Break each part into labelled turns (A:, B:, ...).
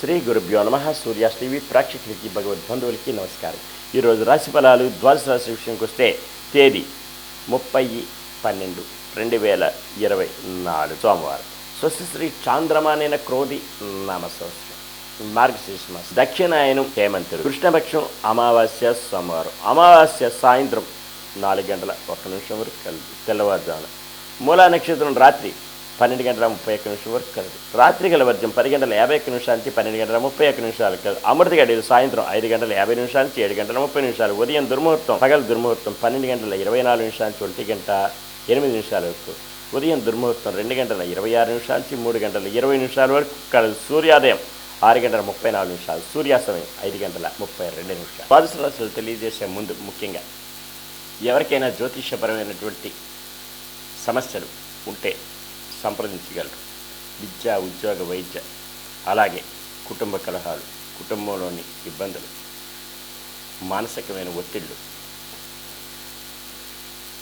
A: శ్రీ గురుభ్యో నమ సూర్యాస్ టీవీ ప్రేక్షకులకి నమస్కారం. ఈరోజు రాశి ఫలాలు ద్వాదశ రాశి విషయంకి వస్తే తేదీ ముప్పై పన్నెండు రెండు వేల ఇరవై నాలుగు సోమవారం. స్వస్తి శ్రీ చాంద్రమానైన క్రోధి నామ సంవత్సరం. మార్గశీర్ష దక్షిణాయనం హేమంతుడు కృష్ణపక్షం అమావాస్య సోమవారం. అమావాస్య సాయంత్రం నాలుగు గంటల ఒక్క నిమిషం వరకు తెల్లవారుజామున. మూలా నక్షత్రం రాత్రి పన్నెండు గంటల ముప్పై ఒక్క నిమిషం వరకు కలదు. రాత్రి గల వర్జం పది గంటల యాభై ఒక్క నిమిషాల నుంచి పన్నెండు గంటల ముప్పై ఒక్క నిమిషాలు కలదు. అమృత గడియలు సాయంత్రం ఐదు గంటల యాభై నిమిషాల నుంచి ఏడు గంటల ముప్పై నిమిషాలు. ఉదయం దుర్ముహూర్తం పగల దుర్ముహూర్తం పన్నెండు గంటల ఇరవై నాలుగు నిమిషాల నుంచి ఒంటి గంట ఎనిమిది నిమిషాల వరకు. ఉదయం దుర్ముహూర్తం రెండు గంటల ఇరవై ఆరు నిమిషాల నుంచి మూడు గంటల ఇరవై నిమిషాల వరకు కలదు. సూర్యోదయం ఆరు గంటల ముప్పై నాలుగు నిమిషాలు. సూర్యాస్తమయం ఐదు గంటల ముప్పై రెండు నిమిషాలు. ద్వాదశ రాశులు తెలియజేసే ముందు ముఖ్యంగా ఎవరికైనా జ్యోతిష్యపరమైనటువంటి సమస్యలు ఉంటే సంప్రదించగలరు విద్య ఉద్యోగ వైద్య. అలాగే కుటుంబ కలహాలు కుటుంబంలోని ఇబ్బందులు మానసికమైన ఒత్తిళ్ళు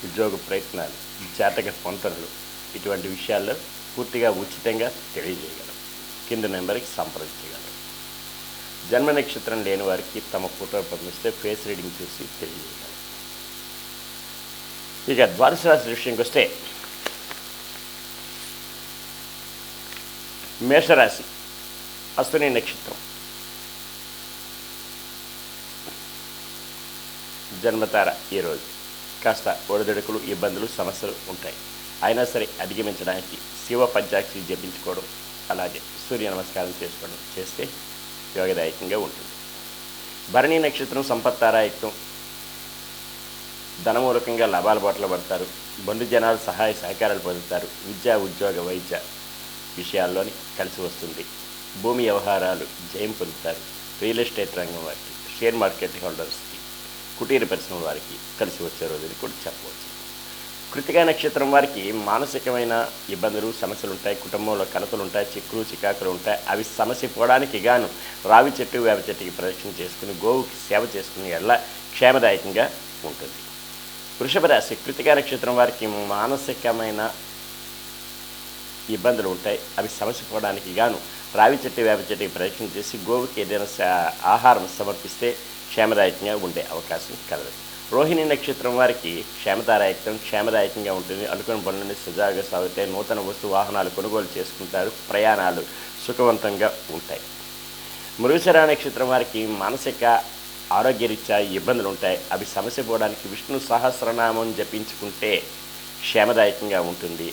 A: ఉద్యోగ ప్రయత్నాలు జాతక పొంతనలు ఇటువంటి విషయాల్లో పూర్తిగా ఉచితంగా తెలియజేయగలరు కింద నెంబర్కి సంప్రదించగలరు జన్మ నక్షత్రం లేని వారికి తమ ఫోటో పంపిస్తే ఫేస్ రీడింగ్ చూసి తెలియజేయగలరు ఇక ద్వాదశ రాశి విషయంకి వస్తే మేషరాశి అశ్విని నక్షత్రం. జన్మతార ఈరోజు కాస్త ఒడిదొడుకులు ఇబ్బందులు సమస్యలు ఉంటాయి. అయినా సరే అధిగమించడానికి శివ పంచాక్షి జపించుకోవడం అలాగే సూర్య నమస్కారం చేసుకోవడం చేస్తే యోగదాయకంగా ఉంటుంది. భరణి నక్షత్రం సంపత్తారాయత్వం. ధనమూలకంగా లాభాల బాటలు పడతారు. బంధు జనాలు సహాయ సహకారాలు పొందుతారు. విద్యా ఉద్యోగ వైద్య విషయాల్లోని కలిసి వస్తుంది. భూమి వ్యవహారాలు జయం పొందుతారు. రియల్ ఎస్టేట్ రంగం వారికి షేర్ మార్కెట్ హోల్డర్స్కి కుటీర పరిశ్రమ వారికి కలిసి వచ్చే రోజుని కూడా చెప్పవచ్చు. కృతికా నక్షత్రం వారికి మానసికమైన ఇబ్బందులు సమస్యలు ఉంటాయి. కుటుంబంలో కలతలు ఉంటాయి చిక్కులు చికాకులు ఉంటాయి. అవి సమస్య పోవడానికి గాను రావి చెట్టు వేప చెట్టుకి ప్రదక్షిణ చేసుకుని గోవుకి సేవ చేసుకుని ఎల్ల క్షేమదాయకంగా ఉంటుంది. వృషభ రాశి కృతికా నక్షత్రం వారికి మానసికమైన ఇబ్బందులు ఉంటాయి. అవి సమస్య పోవడానికి గాను రావి చెట్టు వేప చెట్టుకి ప్రయత్నం చేసి గోవుకి ఏదైనా ఆహారం సమర్పిస్తే క్షేమదాయకంగా ఉండే అవకాశం కలదు. రోహిణి నక్షత్రం వారికి క్షేమదాయకం క్షేమదాయకంగా ఉంటుంది. అనుకున్న పనులన్నీ సుజాగా సాగుతాయి నూతన వస్తు వాహనాలు కొనుగోలు చేసుకుంటారు. ప్రయాణాలు సుఖవంతంగా ఉంటాయి. మృగశరా నక్షత్రం వారికి మానసిక ఆరోగ్యరీత్యా ఇబ్బందులు ఉంటాయి. అవి సమస్య పోవడానికి విష్ణు సహస్రనామం జపించుకుంటే క్షేమదాయకంగా ఉంటుంది.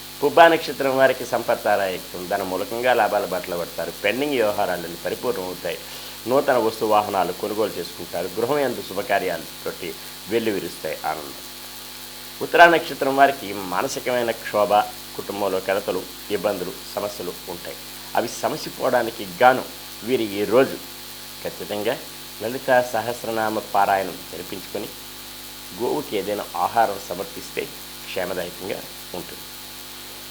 A: పుబ్బా నక్షత్రం వారికి సంపత్తారాయత్వం. దాని మూలకంగా లాభాల బాటలో పడతారు. పెండింగ్ వ్యవహారాలన్నీ పరిపూర్ణమవుతాయి నూతన వస్తు వాహనాలు కొనుగోలు చేసుకుంటారు. గృహం ఎందు శుభకార్యాలతోటి వెల్లు విరుస్తాయి. ఆనందం. ఉత్తరా నక్షత్రం వారికి మానసికమైన క్షోభ కుటుంబంలో కలతలు ఇబ్బందులు సమస్యలు ఉంటాయి. అవి సమసిపోవడానికి గాను వీరి ఈరోజు రోజు ఖచ్చితంగా లలిత సహస్రనామ పారాయణం జరిపించుకొని గోవుకి ఏదైనా ఆహారం సమర్పిస్తే క్షేమదాయకంగా ఉంటుంది.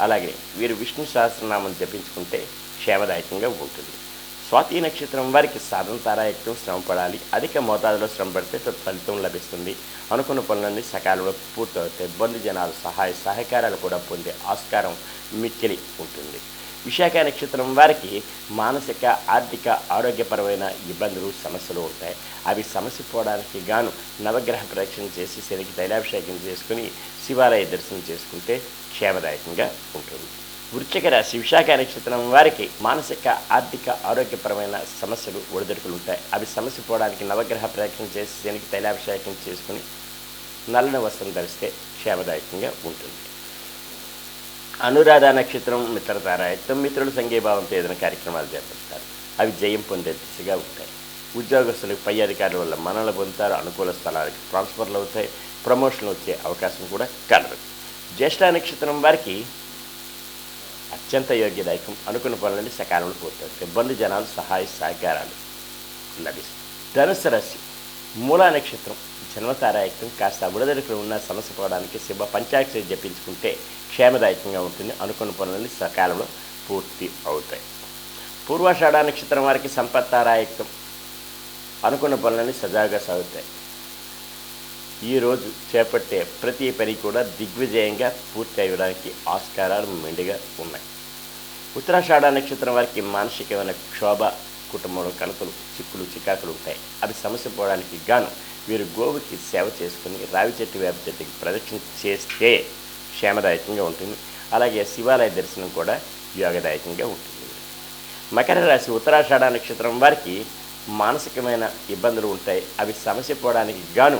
A: అలాగే వీరు విష్ణు సహస్రనామం జపించుకుంటే క్షేమదాయకంగా ఉంటుంది. స్వాతి నక్షత్రం వారికి సాధన తారాయత్నం శ్రమ పడాలి. అధిక మోతాదులో శ్రమ పడితే ఫలితం లభిస్తుంది. అనుకున్న పనులన్నీ సకాలంలో పూర్తవుతాయి. బంధు జనాలు సహాయ సహకారాలు కూడా పొందే ఆస్కారం మిక్కిలి ఉంటుంది. విశాఖ నక్షత్రం వారికి మానసిక ఆర్థిక ఆరోగ్యపరమైన ఇబ్బందులు సమస్యలు ఉంటాయి. అవి సమస్య పోవడానికి గాను నవగ్రహ ప్రదక్షిణ చేసి శనికి తైలాభిషేకం చేసుకుని శివాలయ దర్శనం చేసుకుంటే క్షేమదాయకంగా ఉంటుంది. వృచ్చిక రాశి విశాఖ నక్షత్రం వారికి మానసిక ఆర్థిక ఆరోగ్యపరమైన సమస్యలు ఒడిదొడుకులు ఉంటాయి. అవి సమస్య పోవడానికి నవగ్రహ ప్రదక్షిణ చేసి శనికి తైలాభిషేకం చేసుకుని నల్లని వస్త్రం ధరిస్తే క్షేమదాయకంగా ఉంటుంది. అనురాధ నక్షత్రం మిత్రతారాయత్వం మిత్రులు సంఘీభావంతో ఏదైనా కార్యక్రమాలు చేపడతారు. అవి జయం పొందే దిశగా ఉంటాయి. ఉద్యోగస్తులకు పై అధికారుల వల్ల మనలు పొందుతారు. అనుకూల స్థలాలకు ట్రాన్స్ఫర్లు అవుతాయి. ప్రమోషన్లు వచ్చే అవకాశం కూడా కలదు. జ్యేష్ఠ నక్షత్రం వారికి అత్యంత యోగ్యదాయకం. అనుకున్న పనులన్నీ సకాలంలో పూర్తవుతాయి. ఇబ్బంది జనాలు సహాయ సహకారాలు లభిస్తాయి. ధనుసు రాశి. మూలా నక్షత్రం. జన్మతారాయకం కాస్త బుడదడుకులు ఉన్న సమస్య పోవడానికి శివ పంచాక్షరి జపించుకుంటే క్షేమదాయకంగా ఉంటుంది అనుకున్న పనులని సకాలంలో పూర్తి అవుతాయి. పూర్వాషాఢ నక్షత్రం వారికి సంపత్తారాయకం అనుకున్న పనులన్నీ సజావుగా సాగుతాయి. ఈరోజు చేపట్టే ప్రతి పని కూడా దిగ్విజయంగా పూర్తి అయ్యడానికి ఆస్కారాలు మెండుగా ఉన్నాయి. ఉత్తరాషాఢ నక్షత్రం వారికి మానసికమైన క్షోభ కుటుంబంలో కలతలు చిక్కులు చికాకులు ఉంటాయి. అవి సమస్య పోవడానికి గాను వీరు గోవుకి సేవ చేసుకుని రావి చెట్టు వేప చెట్టుకి ప్రదక్షిణ చేస్తే క్షేమదాయకంగా ఉంటుంది. అలాగే శివాలయ దర్శనం కూడా యోగదాయకంగా ఉంటుంది. మకర రాశి ఉత్తరాషాఢ నక్షత్రం వారికి మానసికమైన ఇబ్బందులు ఉంటాయి. అవి సమస్య పోవడానికి గాను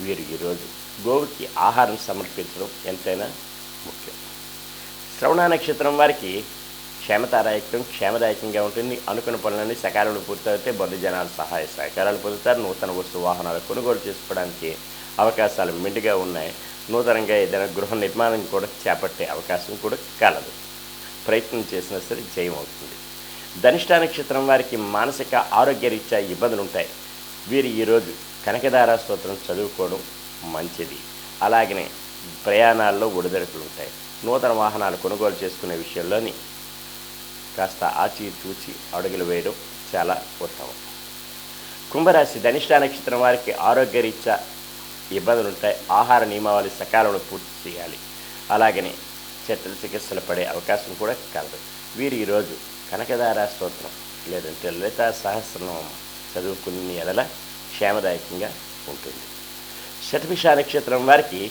A: వీరు ఈరోజు గోవుకి ఆహారం సమర్పించడం ఎంతైనా ముఖ్యం. శ్రవణ నక్షత్రం వారికి క్షేమతారాయకం క్షేమదాయకంగా ఉంటుంది. అనుకున్న పనులన్నీ సకాలంలో పూర్తవుతే బంధు జనాలు సహాయ సహకారాలు పొందుతారు. నూతన వస్తు వాహనాలు కొనుగోలు చేసుకోవడానికి అవకాశాలు మిండుగా ఉన్నాయి. నూతనంగా ఏదైనా గృహ నిర్మాణం కూడా చేపట్టే అవకాశం కూడా కలదు. ప్రయత్నం చేసినా సరే జయం అవుతుంది. ధనిష్ట నక్షత్రం వారికి మానసిక ఆరోగ్యరీత్యా ఇబ్బందులు ఉంటాయి వీరు ఈరోజు కనకదార స్తోత్రం చదువుకోవడం మంచిది. అలాగనే ప్రయాణాల్లో ఒడిదడుకులు ఉంటాయి నూతన వాహనాలు కొనుగోలు చేసుకునే విషయంలోని కాస్త ఆచి చూచి అడుగులు వేయడం చాలా ఉత్తమం. కుంభరాశి ధనిష్ట నక్షత్రం వారికి ఆరోగ్యరీత్యా ఇబ్బందులు ఉంటాయి ఆహార నియమావళి సకాలంలో పూర్తి చేయాలి. అలాగనే చెట్ల చికిత్సలు పడే అవకాశం కూడా కలదు. వీరు ఈరోజు కనకదార స్తోత్రం లేదంటే లలిత సహస్రనామం చదువుకుని ఎడల క్షేమదాయకంగా ఉంటుంది. శతభిష నక్షత్రం వారికి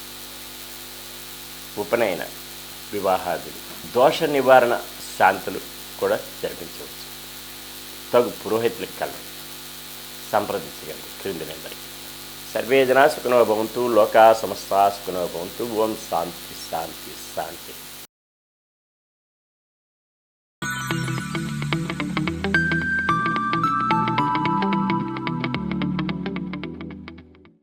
A: ఉపనయన వివాహాదులు. దోష నివారణ శాంతులు కూడా జరిపించవచ్చు. తగు పురోహితులకు కలరు సంప్రదించగలరు క్రింది నెంబర్కి సర్వే జనా సుఖనో భవంతు లోకా సమస్త సుఖనో భవంతు ఓం శాంతి శాంతి శాంతి.